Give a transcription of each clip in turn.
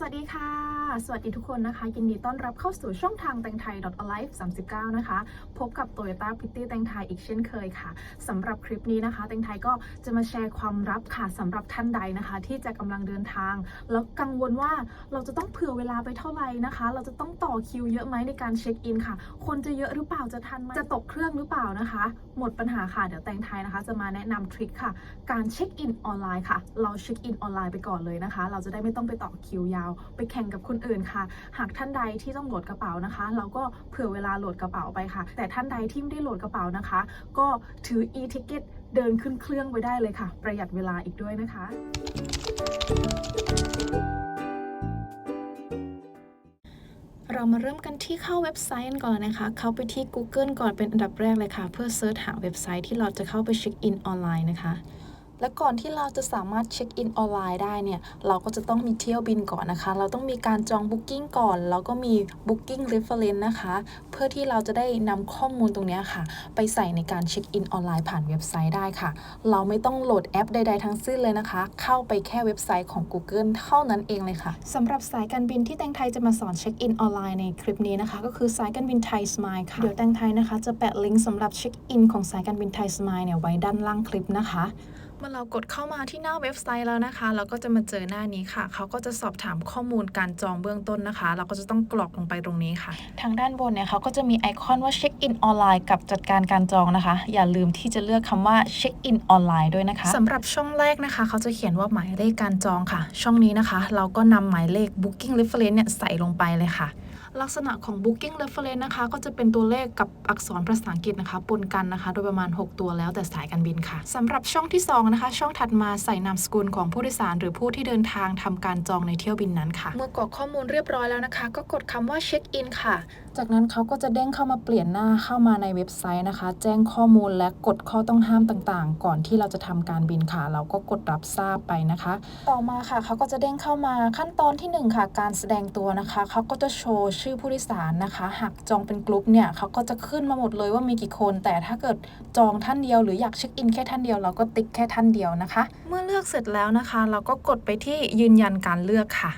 สวัสดีค่ะ สวัสดีทุกคนนะคะ ยินดีต้อนรับเข้าสู่ช่องทางแตงไทย .alive 39 นะคะ พบกับ Toyota Pretty แตงไทยอีกเช่นเคยค่ะสำหรับคลิปนี้นะคะแตงไทยก็จะมาแชร์ความลับค่ะสำหรับท่านใดนะคะ ที่จะกำลังเดินทาง แล้วกังวลว่าเราจะต้องเผื่อเวลาไปเท่าไหร่นะคะ เราจะต้องต่อคิวเยอะไหมในการเช็คอินค่ะ คนจะเยอะหรือเปล่าจะทันไหมจะตกเครื่องหรือเปล่านะคะ หมดปัญหาค่ะเดี๋ยวแตงไทยนะคะ จะมาแนะนำทริคค่ะ การเช็คอินออนไลน์ค่ะ เราเช็คอินออนไลน์ไปก่อนเลยนะคะ เราจะได้ไม่ต้องไปต่อคิวยาวไปแข่งกับคนอื่นค่ะ หากท่านใดที่ต้องโหลดกระเป๋านะคะ เราก็เผื่อเวลาโหลดกระเป๋าไปค่ะ แต่ท่านใดที่ไม่ได้โหลดกระเป๋านะคะ ก็ถือ e-ticket เดินขึ้นเครื่องไปได้เลยค่ะ ประหยัดเวลาอีกด้วยนะคะเรามาเริ่มกันที่เข้าเว็บไซต์กันก่อนนะคะ เข้าไปที่ Google ก่อนเป็นอันดับแรกเลยค่ะ เพื่อเซิร์ชหาเว็บไซต์ที่เราจะเข้าไปเช็คอินออนไลน์นะคะ และก่อนที่เราจะสามารถเช็คอินออนไลน์ได้เนี่ย เราก็จะต้องมีเที่ยวบินก่อนนะคะ เราต้องมีการจอง Booking ก่อน แล้วก็มี Booking Reference นะคะ เพื่อที่เราจะได้นำข้อมูลตรงนี้ค่ะ ไปใส่ในการเช็คอินออนไลน์ผ่านเว็บไซต์ได้ค่ะ เราไม่ต้องโหลดแอปใด ๆ ทั้งสิ้นเลยนะคะ เข้าไปแค่เว็บไซต์ของ Google เท่านั้นเองเลยค่ะสำหรับสายการบินที่แตงไทยจะมาสอนเช็คอินออนไลน์ในคลิปนี้นะคะ ก็คือสายการบินไทยสมายค่ะเดี๋ยวแตงไทยนะคะ จะแปะลิงก์สำหรับเช็คอินของสายการบินไทยสมายเนี่ยไว้ด้านล่างคลิปนะคะ เมื่อเรากดเข้ามาที่หน้าเว็บไซต์แล้วนะคะ เราก็จะมาเจอหน้านี้ค่ะ เขาก็จะสอบถามข้อมูลการจองเบื้องต้นนะคะ เราก็จะต้องกรอกลงไปตรงนี้ค่ะ ทางด้านบนเนี่ยเขาก็จะมีไอคอนว่าเช็คอินออนไลน์กับจัดการการจองนะคะ อย่าลืมที่จะเลือกคำว่าเช็คอินออนไลน์ด้วยนะคะสำหรับช่องแรกนะคะ เขาจะเขียนว่าหมายเลขการจองค่ะ ช่องนี้นะคะ เราก็นำหมายเลข booking reference เนี่ยใส่ลงไปเลยค่ะ ลักษณะของ booking reference นะคะ ก็จะเป็นตัวเลขกับอักษรภาษาอังกฤษนะคะปนกันนะคะ โดยประมาณ 6 ตัวแล้วแต่สายการบินค่ะสำหรับช่องที่ 2 นะคะ ช่องถัดมาใส่นามสกุลของผู้โดยสาร หรือผู้ที่เดินทางทำการจองในเที่ยวบินนั้นค่ะ เมื่อกรอกข้อมูลเรียบร้อยแล้วนะคะ ก็กดคำว่าเช็คอินค่ะ จากนั้นเขาก็จะเด้งเข้ามาเปลี่ยนหน้าเข้ามาในเว็บไซต์นะคะ แจ้งข้อมูลและกฎข้อต้องห้ามต่างๆ ก่อนที่เราจะทำการบินค่ะ เราก็กดรับทราบไปนะคะ ต่อมาค่ะเขาก็จะเด้งเข้ามาขั้นตอนที่หนึ่งค่ะ การแสดงตัวนะคะเขาก็จะโชว์ชื่อผู้โดยสารนะคะ หากจองเป็นกลุ่มเนี่ยเขาก็จะขึ้นมาหมดเลยว่ามีกี่คน แต่ถ้าเกิดจองท่านเดียวหรืออยากเช็คอินแค่ท่านเดียวเราก็ติ๊กแค่ท่านเดียวนะคะ เมื่อเลือกเสร็จแล้วนะคะ เราก็กดไปที่ยืนยันการเลือกค่ะ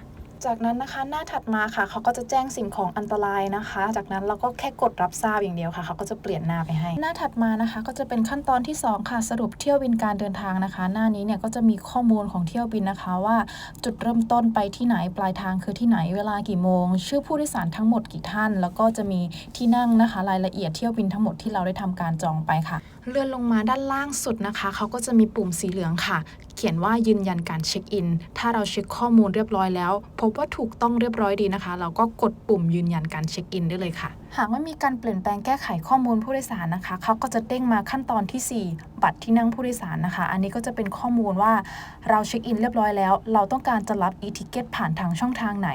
จากนั้นนะคะหน้าถัดมาค่ะเขาก็จะแจ้งสิ่งของอันตรายนะคะ จากนั้นเราก็แค่กดรับทราบอย่างเดียวค่ะเขาก็จะเปลี่ยนหน้าไปให้ หน้าถัดมานะคะ ก็จะเป็นขั้นตอนที่ 2 ค่ะ สรุปเที่ยวบินการเดินทางนะคะ หน้านี้เนี่ยก็จะมีข้อมูลของเที่ยวบินนะคะ ว่าจุดเริ่มต้นไปที่ไหนปลายทางคือที่ไหนเวลากี่โมง ชื่อผู้โดยสารทั้งหมดกี่ท่าน แล้วก็จะมีที่นั่งนะคะ รายละเอียดเที่ยวบินทั้งหมดที่เราได้ทำการจองไปค่ะ เลื่อนลงมาด้านล่างสุดนะคะเขาก็จะมีปุ่มสีเหลืองค่ะ เขียนว่ายืนยันการเช็คอิน ถ้าเราเช็คข้อมูลเรียบร้อยแล้ว พบว่าถูกต้องเรียบร้อยดีนะคะ เราก็กดปุ่มยืนยันการเช็คอินได้เลยค่ะ หากไม่มีการเปลี่ยนแปลงแก้ไขข้อมูลผู้โดยสารนะคะเขาก็จะเด้งมาขั้นตอนทีสี่ 4 บัตรที่นั่งผู้โดยสารนะคะ อันนี้ก็จะเป็นข้อมูลว่าเราเช็คอินเรียบร้อยแล้ว เราต้องการจะรับ e-ticket ผ่านทางช่องทางไหน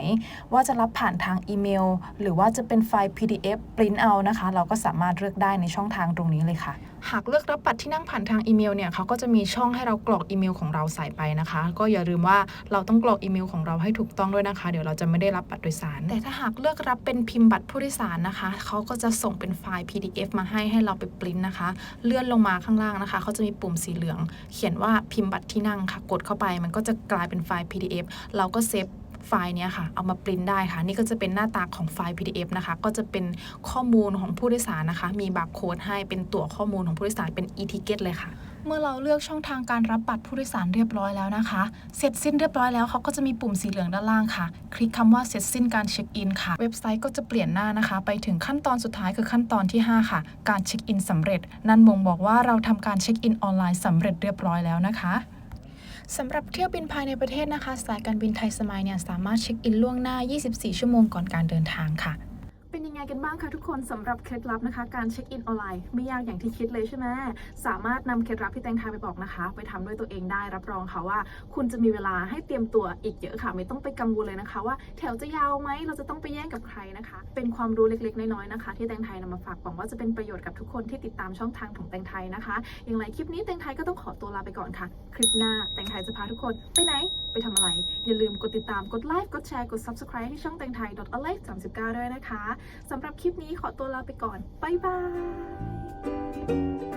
ว่าจะรับผ่านทางอีเมล หรือว่าจะเป็นไฟล์ PDF print out นะคะ เราก็สามารถเลือกได้ในช่องทางตรงนี้เลยค่ะ หากเลือกรับบัตรที่นั่งผ่านทางอีเมลเนี่ยเขาก็จะมีช่องให้เรากรอกอีเมลของเราใส่ไปนะคะ ก็อย่าลืมว่าเราต้องกรอกอีเมลของเราให้ถูกต้องด้วยนะคะ เดี๋ยวเราจะไม่ได้รับบัตรโดยสาร แต่ถ้าหากเลือกรับเป็นพิมพ์บัตรผู้โดยสารนะคะเขาก็จะส่งเป็นไฟล์ PDF มาให้ให้เราไปปริ้นนะคะ เลื่อนลงมาข้างล่างนะคะเขาจะมีปุ่มสีเหลือง เขียนว่าพิมพ์บัตรที่นั่งค่ะ กดเข้าไปมันก็จะกลายเป็นไฟล์ PDF เราก็เซฟไฟล์เนี้ยค่ะเอามาปริ้นได้ค่ะ นี่ก็จะเป็นหน้าตาของไฟล์ PDF นะคะ ก็จะเป็นข้อมูลของผู้โดยสารนะคะ มีบาร์โค้ดให้เป็นตั๋วข้อมูลของผู้โดยสารเป็น e-ticket เลยค่ะ เมื่อเราเลือกช่องทางการรับบัตรผู้โดยสารเรียบร้อยแล้วนะคะ เสร็จสิ้นเรียบร้อยแล้วเขาก็จะมีปุ่มสีเหลืองด้านล่างค่ะ คลิกคำว่าเสร็จสิ้นการเช็คอินค่ะ เว็บไซต์ก็จะเปลี่ยนหน้านะคะ ไปถึงขั้นตอนสุดท้ายคือขั้นตอนที่ 5 ค่ะ การเช็คอินสำเร็จ นั่นบ่งบอกว่าเราทำการเช็คอินออนไลน์สำเร็จเรียบร้อยแล้วนะคะสำหรับเที่ยวบินภายในประเทศนะคะ สายการบินไทยสมายเนี่ยสามารถเช็คอินล่วงหน้า 24 ชั่วโมงก่อนการเดินทางค่ะ กันบ้างคะทุกคนสำหรับเคล็ดลับนะคะ การเช็คอินออนไลน์ไม่ยากอย่างที่คิดเลยใช่ไหมสามารถนำเคล็ดลับที่แตงไทยไปบอกนะคะ ไปทำด้วยตัวเองได้รับรองค่ะว่า คุณจะมีเวลาให้เตรียมตัวอีกเยอะค่ะ ไม่ต้องไปกังวลเลยนะคะ ว่าแถวจะยาวไหมเราจะต้องไปแย่งกับใครนะคะ เป็นความรู้เล็กๆน้อยๆนะคะ ที่แตงไทยนำมาฝากหวังว่าจะเป็นประโยชน์กับทุกคนที่ติดตามช่องทางของแตงไทยนะคะ อย่างไรคลิปนี้แตงไทยก็ต้องขอตัวลาไปก่อนค่ะ คลิปหน้าแตงไทยจะพาทุกคนไปไหน ไปทำอะไร อย่าลืมกดติดตามกดไลค์กดแชร์กด subscribe ที่ช่องแตงไทย .alive 39ด้วยนะคะสำหรับคลิปนี้ขอตัวลาไปก่อน บ๊ายบาย